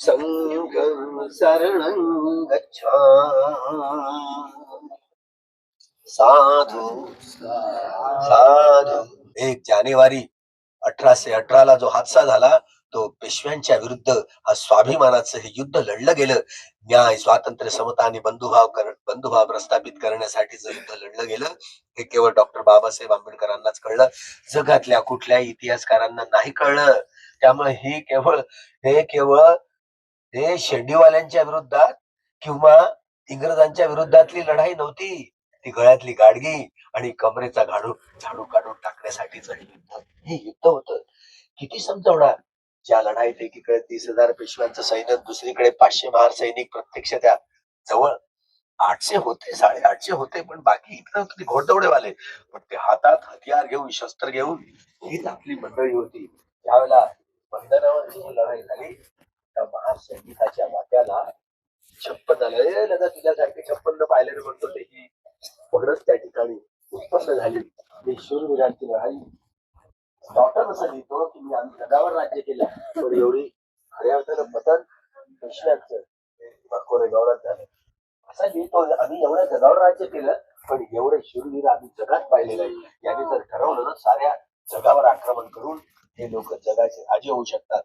संगम शरणं गच्छा। साधू साधू। एक जानेवारी अठराशे अठरा ला जो हादसा झाला तो पेशव्यांच्या विरुद्ध हा स्वाभिमानाचं हे युद्ध लढलं गेलं. न्याय स्वातंत्र्य समता आणि बंधुभाव कर बंधुभाव प्रस्थापित करण्यासाठीच युद्ध लढलं गेलं हे केवळ डॉक्टर बाबासाहेब आंबेडकरांनाच कळलं. जगातल्या कुठल्याही इतिहासकारांना नाही कळलं. त्यामुळे हे केवळ हे केवळ हे शेंडीवाल्यांच्या विरुद्धात किंवा इंग्रजांच्या विरुद्धातली लढाई नव्हती. ती गळ्यातली गाडगी आणि कमरेचा घाडू झाडू काढून टाकण्यासाठीच युद्ध. हे युद्ध होतं. किती समजवणार? ज्या लढाईत एकीकडे तीस हजार पेशव्यांचं सैन्य दुसरीकडे पाचशे महार सैनिक प्रत्यक्ष त्या जवळ. आठशे होते साडेआठशे होते पण बाकी इकडे किती घोडदौडेवाले. पण ते हातात हतियार घेऊन शस्त्र घेऊन हीच आपली मंडळी होती. त्यावेळेला बंधनावर लढाई झाली त्या महासंगीताच्या वाट्याला छप्पन झालं. ए लगा तुझ्यासारखे छप्पन पाहिले म्हणतो ते. ही पगडच त्या ठिकाणी उत्पन्न झाली. ही शूरवीरांची लढाई. डॉक्टर असं लिहितो की मी आम्ही जगावर राज्य केलं. पण एवढी खऱ्या अर्थानं पतन पेशव्यांचं कोरेगावला झालं. असा लिहितो आम्ही एवढ्या जगावर राज्य केलं पण एवढे शूरवीर आम्ही जगात पाहिले नाही याने जर ठरवलं ना साऱ्या जगावर आक्रमण करून हे लोक जगाचे राजे होऊ शकतात.